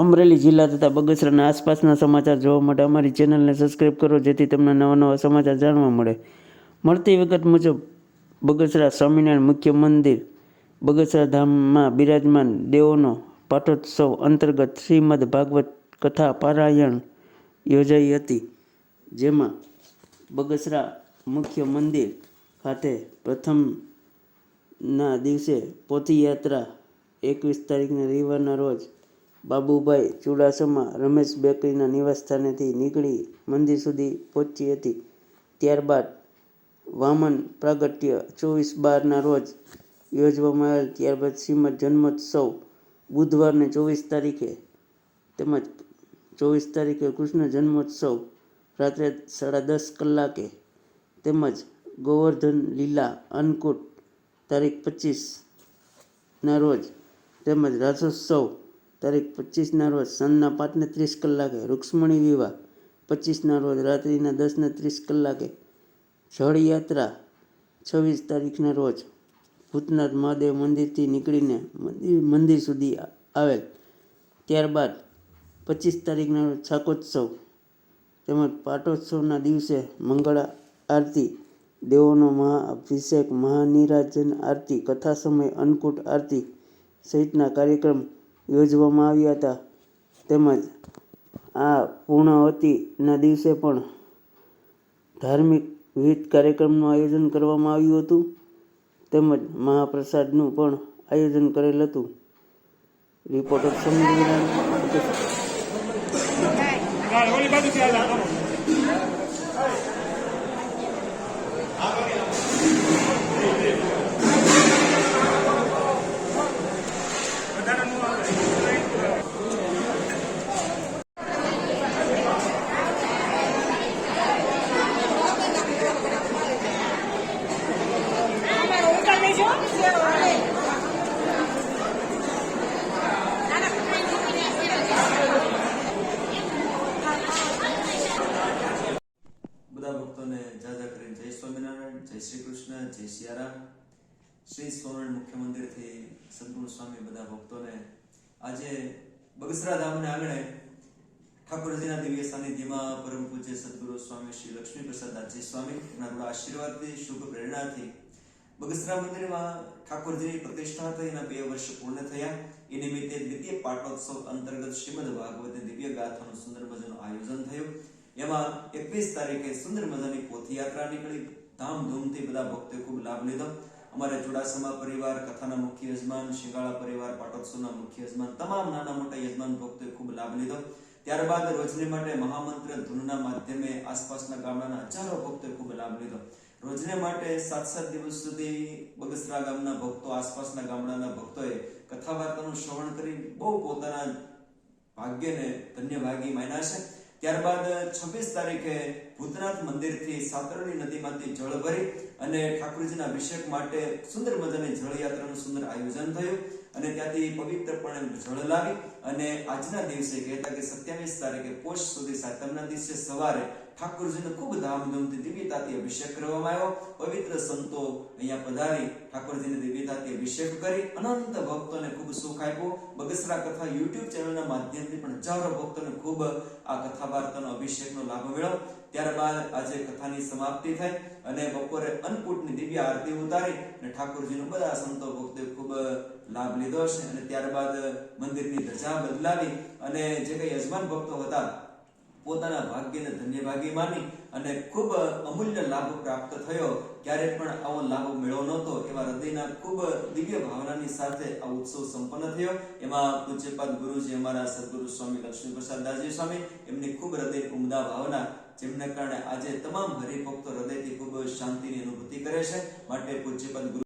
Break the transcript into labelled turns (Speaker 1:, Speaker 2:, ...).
Speaker 1: અમરેલી જિલ્લા તથા બગસરાના આસપાસના સમાચાર જોવા માટે અમારી ચેનલને સબસ્ક્રાઈબ કરો, જેથી તમને નવા નવા સમાચાર જાણવા મળે. મળતી વિગત મુજબ, બગસરા સ્વામિનારાયણ મુખ્ય મંદિર, બગસરા ધામમાં બિરાજમાન દેવોનો પાટોત્સવ અંતર્ગત શ્રીમદ ભાગવત કથા પારાયણ યોજાઈ હતી, જેમાં બગસરા મુખ્ય મંદિર ખાતે પ્રથમના દિવસે પોથીયાત્રા એકવીસ તારીખને રવિવારના રોજ બાબુભાઈ ચુડાસમા રમેશ બેકરીના નિવાસસ્થાનેથી નીકળી મંદિર સુધી પહોંચી હતી. ત્યારબાદ વામન પ્રાગટ્ય ચોવીસ બારના રોજ યોજવામાં આવેલ, ત્યારબાદ શ્રીમદ જન્મોત્સવ બુધવારને ચોવીસ તારીખે તેમજ ચોવીસ તારીખે કૃષ્ણ જન્મોત્સવ રાત્રે સાડા દસ કલાકે તેમજ ગોવર્ધન લીલા અન્નકૂટ તારીખ પચીસના રોજ તેમજ રાસોત્સવ તારીખ પચીસના રોજ સાંજના પાંચને ત્રીસ કલાકે રૂક્ષ્મણી વિવાહ. પચીસના રોજ રાત્રિના દસને ત્રીસ કલાકે જળયાત્રા. છવ્વીસ તારીખના રોજ ભૂતનાથ મહાદેવ મંદિરથી નીકળીને મંદિર મંદિર સુધી આવેલ. ત્યારબાદ પચીસ તારીખના રોજ શાકોત્સવ તેમજ પાટોત્સવના દિવસે મંગળ આરતી, દેવોનો મહાઅભિષેક મહાનિરાજન આરતી, કથા સમય, અન્નકૂટ આરતી સહિતના કાર્યક્રમ યોજવામાં આવ્યા હતા. તેમજ આ પૂર્ણાવતીના દિવસે પણ ધાર્મિક વિવિધ કાર્યક્રમનું આયોજન કરવામાં આવ્યું હતું. તેમજ મહાપ્રસાદનું પણ આયોજન કરેલ હતું. રિપોર્ટર સમીર વિરાણી.
Speaker 2: ભક્તોને જાજા કરીને જય સ્વામિનારાયણ, જય શ્રી કૃષ્ણ, જય સિયારામ. શ્રી સ્વામિનારાયણ મુખ્ય મંદિરથી સંતપુર સ્વામી બધા ભક્તોને આજે બગસરા ધામને આંગણે ઠાકોરજીના દિવ્ય સાનિધ્યમાં પરમ પૂજ્ય સદગુરુ સ્વામી શ્રી લક્ષ્મી પ્રસાદ દાસજી સ્વામી એના થોડા આશીર્વાદથી, શુભ પ્રેરણાથી બગસરા મંદિરમાં ઠાકોરજીની પ્રતિષ્ઠા થઈ, એના બે વર્ષ પૂર્ણ થયા. એ નિમિત્તે દ્વિતીય પાટોત્સવ અંતર્ગત શ્રીમદ ભાગવતની દિવ્ય ગાથાનું સુંદર ભજનનું આયોજન થયું. એમાં એકવીસ તારીખે સુંદર મજાની પોથી યાત્રા નીકળી. ધામધૂમથી બધા ભક્તોએ ખૂબ લાભ લીધો. અમારે ચુડાસમા પરિવાર, કથાના મુખ્ય યજમાન, શિંગાળા પરિવાર, પાટોત્સવના મુખ્ય યજમાન, તમામ નાના મોટા યજમાન ભક્તોએ ખૂબ લાભ લીધો. ત્યારબાદ રોજની માટે મહામંત્ર ધૂનના માધ્યમે આસપાસના ગામડાના હજારો ભક્તોએ ખૂબ લાભ લીધો. રોજને માટે સાત સાત દિવસ સુધી બગસરા ગામના ભક્તો, આસપાસના ગામડાના ભક્તોએ કથા વાર્તાનું શ્રવણ કરી બહુ પોતાના ભાગ્યને ધન્ય ભાગી માન્યા છે. ત્યારબાદ છવ્વીસ તારીખે ભૂતનાથ મંદિરથી સાતરણી નદીમાંથી જળ ભરી અને ઠાકોરજીના અભિષેક માટે સુંદર મજાની જળયાત્રાનું સુંદર આયોજન થયું અને ત્યાંથી પવિત્રપણે જળ લાવી અને આજના દિવસે કહેતા કે સત્યાવીસ તારીખે પોષ સુધી સાતમના દિવસે સવારે ઠાકોરજીનો ખૂબ ધામધૂમથી દિવ્યતાથી અભિષેક કરવામાં આવ્યો. પવિત્ર સંતો અહીંયા પધારી ઠાકોરજીને દિવ્યતાથી અભિષેક કરી, અનંત ભક્તોને ખૂબ સુખ આપ્યું. બગસરા કથા યુટ્યુબ ચેનલના માધ્યમથી પણ હજારો ભક્તોને ખૂબ આ કથા વાર્તાનો અભિષેકનો લાભ મળ્યો. ત્યારબાદ આજે કથાની સમાપ્તિ થઈ અને બપોરે અન્નકૂટની દિવ્ય આરતી ઉતારી અને ઠાકોરજીનો બધા સંતો ભક્તોએ ખૂબ લાભ લીધો છે અને ત્યારબાદ મંદિરની ધજા બદલાવી અને જે કઈ યજમાન ભક્તો હતા પોતાના ભાગ્યને ધન્ય ભાગી માની અને ખૂબ અમૂલ્ય લાભ પ્રાપ્ત થયો. ક્યારે પણ આવો લાભ મેળવો નહોતો, એવા હૃદયના ખૂબ દિવ્ય ભાવનાની સાથે આ ઉત્સવ સંપન્ન થયો. એમાં પૂજ્યપાદ ગુરુજી, અમારા સદગુરુ સ્વામી લક્ષ્મી પ્રસાદ દાસજી સ્વામી, એમની ખૂબ હૃદય ઉમદા ભાવના, જેમને કારણે આજે તમામ હરિભક્તો હૃદયથી ખૂબ શાંતિની અનુભૂતિ કરે છે. માટે પૂજ્યપાદ ગુરુ